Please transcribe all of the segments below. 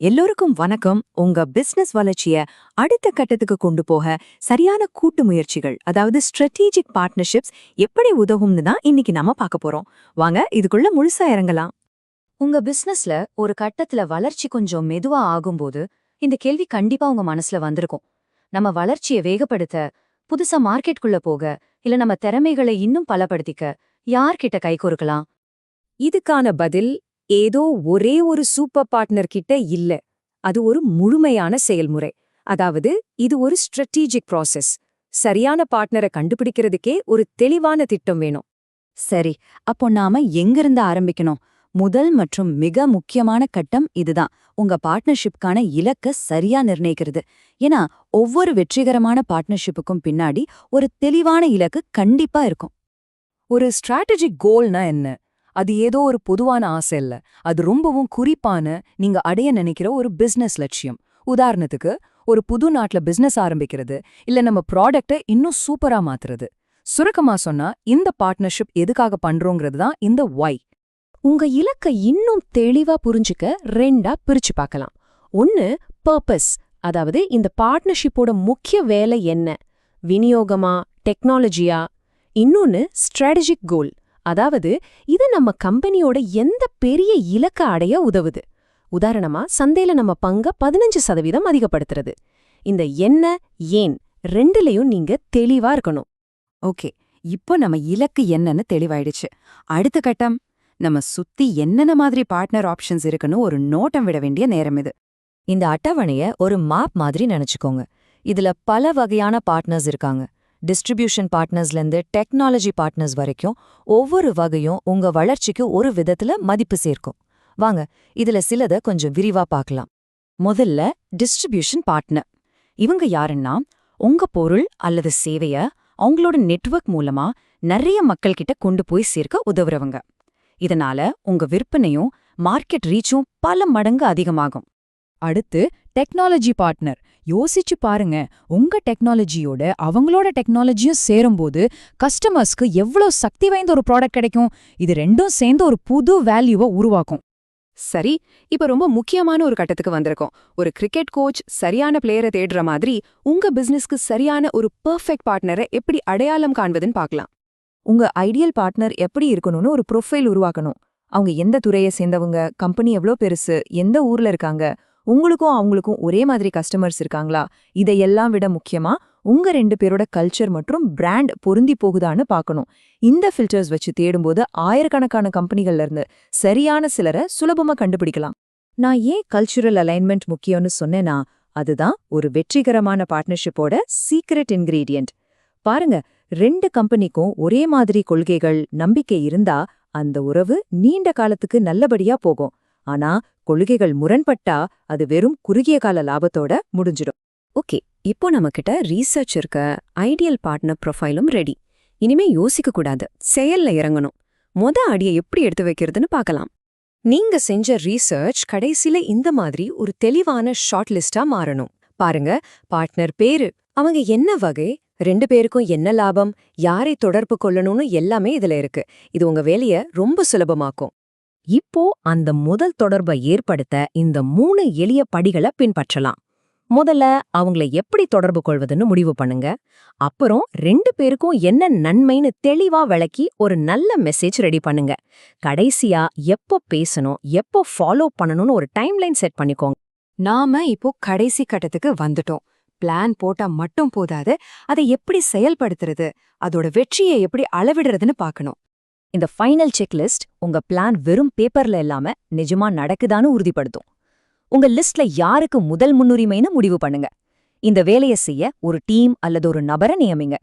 எல்லோருக்கும் வணக்கம். உங்க பிசினஸ் வளர்ச்சிய அடுத்த கட்டத்துக்கு கொண்டு போக சரியான கூட்டு முயற்சிகள் அதாவது ஸ்ட்ராட்டஜிக் பார்ட்னர்ஷிப்ஸ் எப்படி உதவும்னு தான் இன்னைக்கு நாம பார்க்க போறோம். வாங்க இதுக்குள்ள முழுசா இறங்கலாம். உங்க பிசினஸ்ல ஒரு கட்டத்துல வளர்ச்சி கொஞ்சம் மெதுவா ஆகும்போது இந்த கேள்வி கண்டிப்பா உங்க மனசுல வந்திருக்கும். நம்ம வளர்ச்சியை வேகப்படுத்த புதுசா மார்க்கெட்குள்ள போக இல்ல நம்ம திறமைகளை இன்னும் பலப்படுத்திக்க யார்கிட்ட கை கொடுக்கலாம் இதுக்கான பதில் ஏதோ ஒரே ஒரு சூப்பர் பார்ட்னர் கிட்ட இல்ல. அது ஒரு முழுமையான செயல்முறை. அதாவது இது ஒரு ஸ்ட்ராட்டஜிக் ப்ராசஸ். சரியான பார்ட்னரை கண்டுபிடிக்கிறதுக்கே ஒரு தெளிவான திட்டம் வேணும். சரி அப்போ நாம எங்கிருந்து ஆரம்பிக்கணும்? முதல் மற்றும் மிக முக்கியமான கட்டம் இதுதான். உங்க பார்ட்னர்ஷிப்கான இலக்க சரியா நிர்ணயிக்கிறது. ஏன்னா ஒவ்வொரு வெற்றிகரமான பார்ட்னர்ஷிப்புக்கும் பின்னாடி ஒரு தெளிவான இலக்கு கண்டிப்பா இருக்கும். ஒரு ஸ்ட்ராட்டஜிக் கோல்னா என்ன? அது ஏதோ ஒரு பொதுவான ஆசை இல்ல. அது ரொம்பவும் குறிப்பான நீங்க அடைய நினைக்கிற ஒரு பிசினஸ் லட்சியம். உதாரணத்துக்கு ஒரு புது நாட்டுல பிசினஸ் ஆரம்பிக்கிறது இல்ல நம்ம ப்ராடக்டை இன்னும் சூப்பரா மாத்துறது. சுருக்கமாக சொன்னா இந்த பார்ட்னர்ஷிப் எதுக்காக பண்றோங்கிறது தான் இந்த ஒய் உங்க இலக்க இன்னும் தெளிவா புரிஞ்சுக்க ரெண்டா பிரிச்சு பார்க்கலாம். ஒன்னு பர்பஸ் அதாவது இந்த பார்ட்னர்ஷிப்போட முக்கிய வேலை என்ன? விநியோகமா டெக்னாலஜியா இன்னொன்னு ஸ்ட்ராட்டஜிக் கோல் அதாவது இது நம்ம கம்பெனியோட எந்த பெரிய இலக்க அடைய உதவுது. உதாரணமா சந்தையில நம்ம பங்க பதினஞ்சு சதவீதம் அதிகப்படுத்துறது. இந்த என்ன ஏன் ரெண்டுலயும் நீங்க தெளிவா இருக்கணும். ஓகே இப்போ நம்ம இலக்கு என்னன்னு தெளிவாயிடுச்சு. அடுத்த கட்டம் நம்ம சுத்தி என்னென்ன மாதிரி பார்ட்னர் ஆப்ஷன்ஸ் இருக்குன்னு ஒரு நோட்டம் விட வேண்டிய நேரம் இது. இந்த அட்டவணைய ஒரு மேப் மாதிரி நினைச்சுக்கோங்க. இதுல பல வகையான பார்ட்னர்ஸ் இருக்காங்க. டிஸ்ட்ரிபியூஷன் பார்ட்னர்ஸ்லேருந்து டெக்னாலஜி பார்ட்னர்ஸ் வரைக்கும் ஒவ்வொரு வகையும் உங்க வளர்ச்சிக்கு ஒரு விதத்துல மதிப்பு சேர்க்கும். வாங்க இதுல சிலத கொஞ்சம் விரிவா பார்க்கலாம். முதல்ல டிஸ்ட்ரிபியூஷன் பார்ட்னர் இவங்க யாருன்னா உங்க பொருள் அல்லது சேவைய அவங்களோட நெட்வொர்க் மூலமா நிறைய மக்கள்கிட்ட கொண்டு போய் சேர்க்க உதவுறவங்க. இதனால உங்க விற்பனையும் மார்க்கெட் ரீச்சும் பல மடங்கு அதிகமாகும். அடுத்து டெக்னாலஜி பார்ட்னர் யோசிச்சு பாருங்க உங்க டெக்னாலஜியோட அவங்களோட டெக்னாலஜியும் சேரும்போது கஸ்டமர்ஸ்க்கு எவ்வளோ சக்தி வாய்ந்த ஒரு ப்ராடக்ட் கிடைக்கும்? இது ரெண்டும் சேர்ந்து ஒரு புது வேல்யூவை உருவாக்கும். சரி இப்ப ரொம்ப முக்கியமான ஒரு கட்டத்துக்கு வந்திருக்கோம். ஒரு கிரிக்கெட் கோச் சரியான பிளேயரை தேடுற மாதிரி உங்க பிசினஸ்க்கு சரியான ஒரு பெர்ஃபெக்ட் பார்ட்னரை எப்படி அடையாளம் காண்பதுன்னு பார்க்கலாம். உங்க ஐடியல் பார்ட்னர் எப்படி இருக்கணும்னு ஒரு ப்ரொஃபைல் உருவாக்கணும். அவங்க எந்த துறையை சேர்ந்தவங்க கம்பெனி எவ்வளோ பெருசு எந்த ஊர்ல இருக்காங்க உங்களுக்கும் அவங்களுக்கும் ஒரே மாதிரி கஸ்டமர்ஸ் இருக்காங்களா? இதையெல்லாம் விட முக்கியமா உங்க ரெண்டு பேரோட கல்ச்சர் மற்றும் பிராண்ட் பொருந்தி போகுதான்னு பார்க்கணும். இந்த ஃபில்டர்ஸ் வச்சு தேடும்போது ஆயிரக்கணக்கான கம்பெனிகள்ல இருந்து சரியான சிலரை சுலபமா கண்டுபிடிக்கலாம். நான் ஏன் கல்ச்சுரல் அலைன்மெண்ட் முக்கியம்னு சொன்னேனா அதுதான் ஒரு வெற்றிகரமான பார்ட்னர்ஷிப்போட சீக்ரெட் இன்கிரீடியன்ட் பாருங்க ரெண்டு கம்பெனிக்கும் ஒரே மாதிரி கொள்கைகள் நம்பிக்கை இருந்தா அந்த உறவு நீண்ட காலத்துக்கு நல்லபடியா போகும். ஆனா கொள்கைகள் முரண்பட்டா அது வெறும் குறுகிய கால லாபத்தோட முடிஞ்சிடும். ஓகே இப்போ நம்மகிட்ட ரீசர்ச் இருக்க ஐடியல் பார்ட்னர் ப்ரொஃபைலும் ரெடி இனிமே யோசிக்க கூடாது செயல்ல இறங்கணும். மொத அடியை எப்படி எடுத்து வைக்கிறதுன்னு பார்க்கலாம். நீங்க செஞ்ச ரீசர்ச் கடைசில இந்த மாதிரி ஒரு தெளிவான ஷார்ட் லிஸ்டா மாறணும். பாருங்க பார்ட்னர் பேரு அவங்க என்ன வகை ரெண்டு பேருக்கும் என்ன லாபம் யாரை தொடர்பு கொள்ளணும்னு எல்லாமே இதுல இருக்கு. இது உங்க வேலைய ரொம்ப சுலபமாக்கும். இப்போ அந்த முதல் தொடர்பை ஏற்படுத்த இந்த மூணு எளிய படிகளை பின்பற்றலாம். முதல்ல அவங்கள எப்படி தொடர்பு கொள்வதுன்னு முடிவு பண்ணுங்க. அப்புறம் ரெண்டு பேருக்கும் என்ன நன்மைன்னு தெளிவா விளக்கி ஒரு நல்ல மெசேஜ் ரெடி பண்ணுங்க. கடைசியா எப்போ பேசணும் எப்போ ஃபாலோ பண்ணணும்னு ஒரு டைம்லைன் செட் பண்ணிக்கோங்க. நாம இப்போ கடைசி கட்டத்துக்கு வந்துட்டோம். பிளான் போட்டா மட்டும் போதாது அதை எப்படி செயல்படுத்துறது அதோட வெற்றியை எப்படி அளவிடுறதுன்னு பார்க்கணும். இந்த ஃபைனல் செக்லிஸ்ட் உங்க பிளான் வெறும் பேப்பர்ல இல்லாம நிஜமா நடக்குதான்னு உறுதிப்படுத்தும். உங்க லிஸ்ட்ல யாருக்கு முதல் முன்னுரிமைன்னு முடிவு பண்ணுங்க. இந்த வேலையை செய்ய ஒரு டீம் அல்லது ஒரு நபரை நியமிங்க.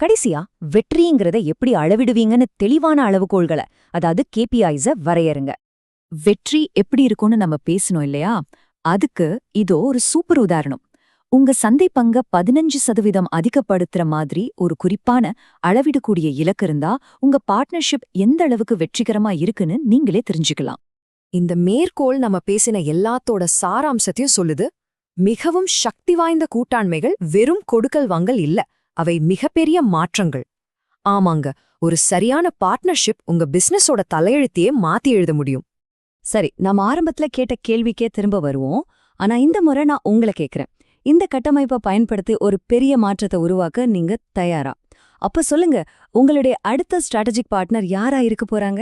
கடைசியா வெற்றிங்கிறத எப்படி அளவிடுவீங்கன்னு தெளிவான அளவுகோள்களை அதாவது கேபிஐஸ வரையறுங்க. வெற்றி எப்படி இருக்கும்னு நம்ம பேசணும் இல்லையா? அதுக்கு இதோ ஒரு சூப்பர் உதாரணம். உங்க சந்தை பங்க பதினஞ்சு சதவீதம் அதிகப்படுத்துற மாதிரி ஒரு குறிப்பான அளவிடக்கூடிய இலக்கு இருந்தா உங்க பார்ட்னர்ஷிப் எந்த அளவுக்கு வெற்றிகரமா இருக்குன்னு நீங்களே தெரிஞ்சுக்கலாம். இந்த மேற்கோள் நம்ம பேசின எல்லாத்தோட சாராம்சத்தையும் சொல்லுது. மிகவும் சக்தி வாய்ந்த கூட்டாண்மைகள் வெறும் கொடுக்கல் வாங்கல் இல்ல அவை மிகப்பெரிய மாற்றங்கள். ஆமாங்க ஒரு சரியான பார்ட்னர்ஷிப் உங்க பிசினஸோட தலையெழுத்தையே மாத்தி எழுத முடியும். சரி நம்ம ஆரம்பத்துல கேட்ட கேள்விக்கே திரும்ப வருவோம். ஆனா இந்த முறை நான் உங்களை கேக்குறேன். இந்த கட்டமைப்பை பயன்படுத்தி ஒரு பெரிய மாற்றத்தை உருவாக்க நீங்க தயாரா? அப்ப சொல்லுங்க உங்களுடைய அடுத்த ஸ்ட்ராட்டஜிக் பார்ட்னர் யாரா இருக்க போறாங்க?